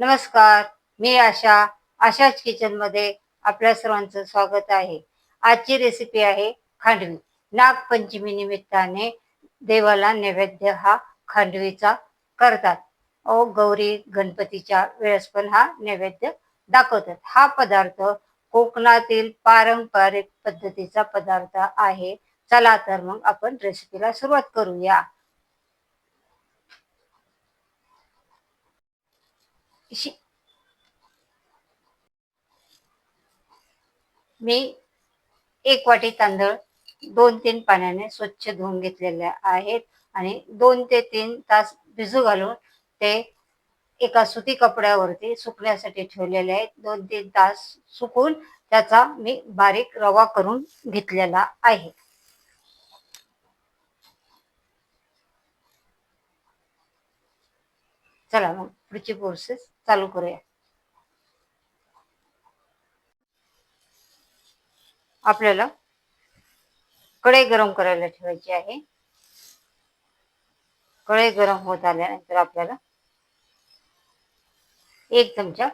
नमस्कार मी आशा. आशाच किचनमध्ये आपल्या सर्वांचं स्वागत आहे. आजची रेसिपी आहे खांडवी. नागपंचमी निमित्ताने देवाला नैवेद्य हा खांडवीचा करतात. ओ गौरी गणपतीच्या वेळेस पण हा नैवेद्य दाखवतात. हा पदार्थ कोकणातील पारंपरिक पद्धतीचा पदार्थ आहे. चला तर मग आपण रेसिपीला सुरुवात करूया. शि- मी एक वाटी तांदूळ दोन तीन पाण्याने स्वच्छ धुवून घेतलेले आहेत आणि दोन ते तीन तास भिजू घालून ते एका सुती कपड्यावरती सुकण्यासाठी ठेवलेले आहेत. दोन तीन तास सुकून त्याचा मी बारीक रवा करून घेतलेला आहे. चला मग पुढची प्रोसेस चालू करूया. आपल्याला कढई गरम करायला ठेवायची आहे. कढई गरम होत आल्यानंतर आपल्याला एक चमचा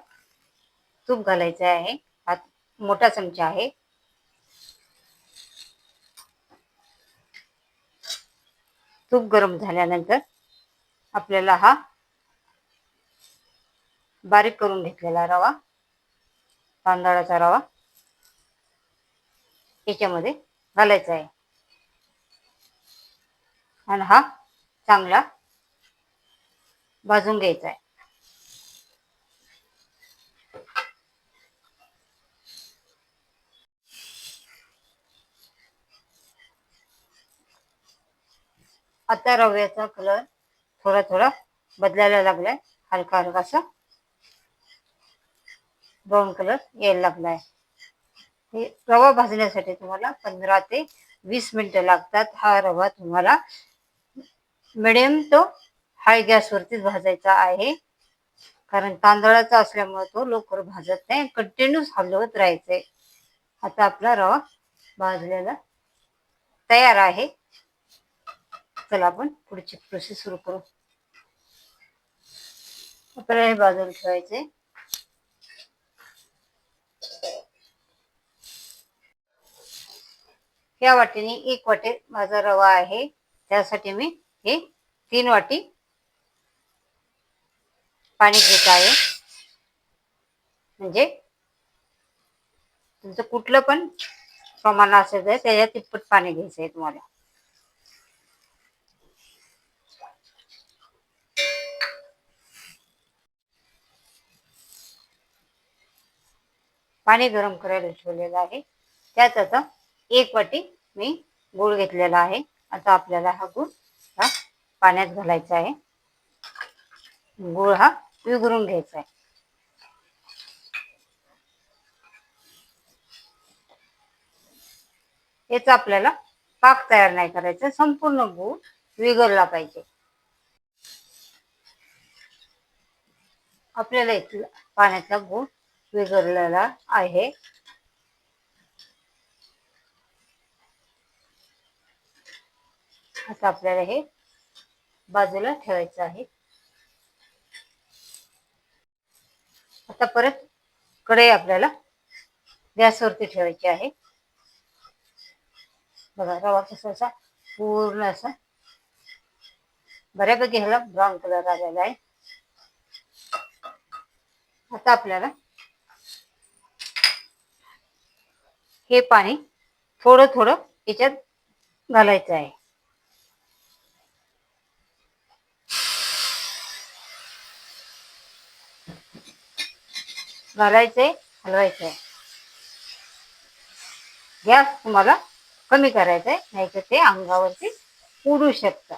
तूप घालायचं आहे. हा मोठा चमचा आहे. तूप गरम झाल्यानंतर आपल्याला हा बारीक करून घेतलेला रवा. तांदळाचा रवा. याच्यामध्ये घालायचा आहे. आणि हा चांगला भाजून घ्यायचा आहे. आता रव्याचा कलर थोडा थोडा बदलायला लागलाय. हलका हलकासा ब्राऊन कलर यायला लागलाय हे रवा भाजण्यासाठी तुम्हाला पंधरा ते वीस मिनिटं लागतात. हा रवा तुम्हाला मिडियम तो हाय गॅसवरतीच भाजायचा आहे. कारण तांदळाचा असल्यामुळे तो लवकर भाजत नाही. कंटिन्यूस हलवत राहायचंय. आता आपला रवा भाजलेला तयार आहे. चला आपण पुढची प्रोसेस सुरू करू. आपल्याला हे बाजूला ठेवायचे या वाटीने एक वाटी माझा रवा आहे. त्यासाठी मी हे तीन वाटी पाणी घेत आहे. म्हणजे तुमचं कुठलं पण प्रमाण असेल तर त्याच्या तिप्पट पाणी घ्यायचं आहे तुम्हाला. पाणी गरम करायला ठेवलेलं आहे. त्यात आता एक वाटी मी गूळ घेतलेला आहे. आता आपल्याला हा गुळ हा पाण्यात घालायचा आहे. गूळ हा विघरून घ्यायचा आहे. याचा आपल्याला पाक तयार नाही करायचा. संपूर्ण गूळ विगरला पाहिजे. आपल्याला इथला पाण्यातला गुळ विगरलेला आहे. आता आपल्याला हे बाजूला ठेवायचं आहे. आता परत कढई आपल्याला गॅसवरती ठेवायची आहे. बघा रवा कसा असा पूर्ण असा बऱ्यापैकी ह्याला ब्राऊन कलर आलेला आहे. आता आपल्याला हे पाणी थोडं थोडं याच्यात घालायचं आहे. घालायचंय हलवायचंय गॅस तुम्हाला कमी करायचा आहे नाही तर ते अंगावरती उडू शकतं.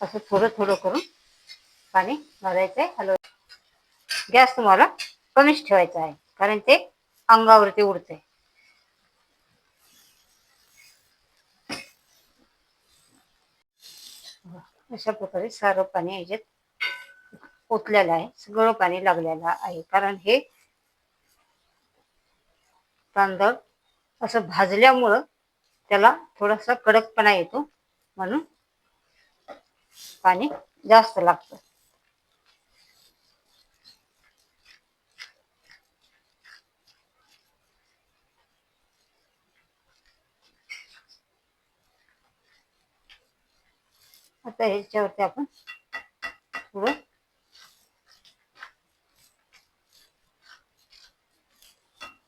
असं थोडं थोडं करून पाणी घालायचंय हलव गॅस तुम्हाला कमीच ठेवायचा आहे कारण ते अंगावरती उडते अशा प्रकारे सारं पाणी याच्यात ओतलेलं आहे. सगळं पाणी लागलेलं आहे. कारण हे तांदळ असं भाजल्यामुळं त्याला थोडासा कडकपणा येतो. म्हणून पाणी जास्त लागतं. आता ह्याच्यावरती आपण थोडं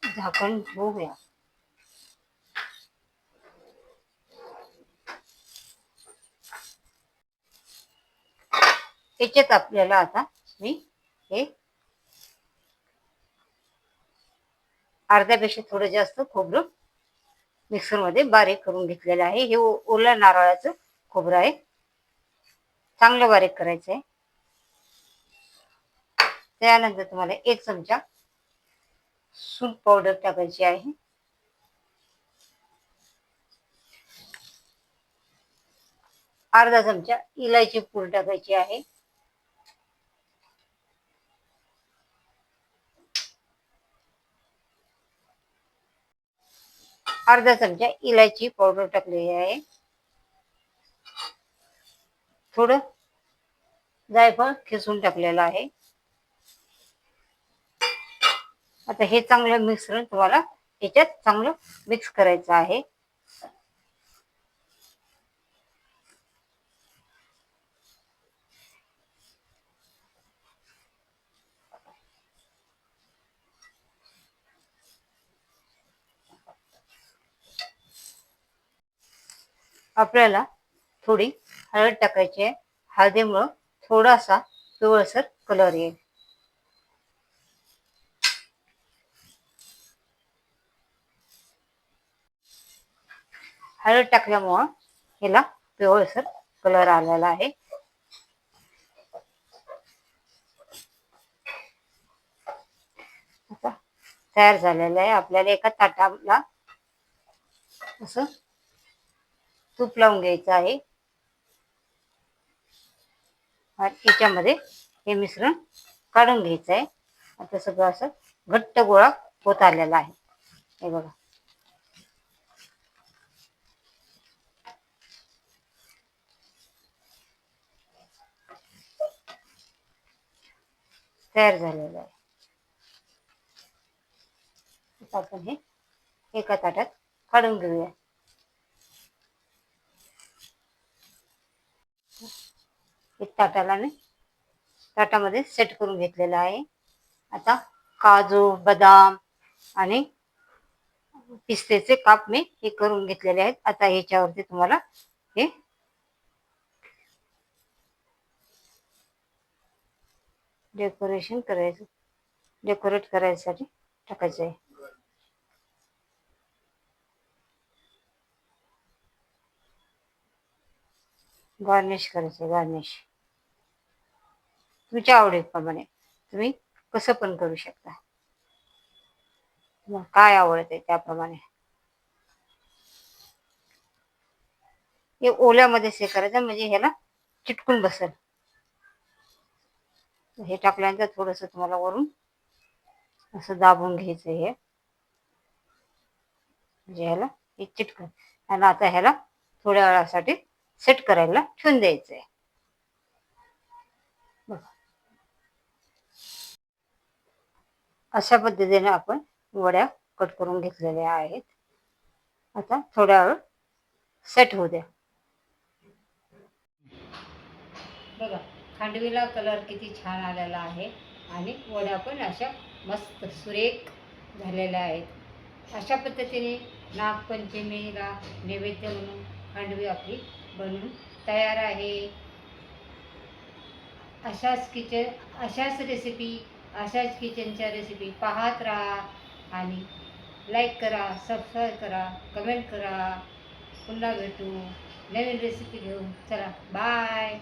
झाकण ठेवूया. याच्यात आपल्याला आता मी हे अर्ध्यापेक्षा थोडं जास्त खोबरं मिक्सरमध्ये बारीक करून घेतलेलं आहे. हे ओला ओल्या नारळाचं खोबरं आहे. चांगलं बारीक करायचं आहे त्यानंतर तुम्हाला एक चमचा सूप पावडर टाकायची आहे. अर्धा चमचा इलायची पूड टाकायची आहे. अर्धा चमचा इलायची पावडर टाकलेली आहे. थोडं जायफळ खिसून टाकलेलं आहे. आता हे चांगलं मिश्रण तुम्हाला याच्यात चांगलं मिक्स करायचं आहे. आपल्याला थोडी हळद टाकायची आहे. हळदीमुळं थोडासा पिवळसर कलर येईल. हळद टाकल्यामुळं ह्याला पिवळसर कलर आलेला आहे. तयार झालेलं आहे. आपल्याला एका ताटाला असं तूप लावून घ्यायचं आहे. याच्यामध्ये हे मिश्रण काढून घ्यायचं आहे आता सगळं असं घट्ट गोळा होत आलेला आहे. हे बघा. तयार झालेलं आहे. आपण हे एका ताटात काढून घेऊया. एक ताटाला मी ताटामध्ये सेट करून घेतलेलं आहे. आता काजू बदाम आणि पिस्तेचे काप मी हे करून घेतलेले आहेत. आता ह्याच्यावरती तुम्हाला हे डेकोरेशन करायचं डेकोरेट करायसाठी टाकायचं आहे. गार्निश करायचं गार्निश तुमच्या आवडीप्रमाणे तुम्ही कसं पण करू शकता. काय आवडत आहे त्याप्रमाणे. हे ओल्यामध्येच हे करायचं म्हणजे ह्याला चिटकून बसेल. हे टाकल्यानंतर थोडस तुम्हाला वरून असं दाबून घ्यायचं हे. म्हणजे ह्याला हे चिटकून. आणि आता ह्याला थोड्या वेळासाठी सेट करायला ठेवून द्यायचं आहे अशा पद्धतीने आपण वड्या कट करून घेतलेल्या आहेत. आता थोड्या वेळ सेट होऊ द्या. बघा खांडवीला कलर किती छान आलेला आहे आणि वड्या पण अशा मस्त सुरेख झालेल्या आहेत. अशा पद्धतीने नागपंचमीला नैवेद्य म्हणून खांडवी आपली बनून तयार आहे. अशाच किचन अशाच रेसिपी अशाच किचनच्या रेसिपी पाहत राहा आणि लाईक करा सबस्क्राईब करा कमेंट करा. पुन्हा भेटू नवीन रेसिपी घेऊन. चला बाय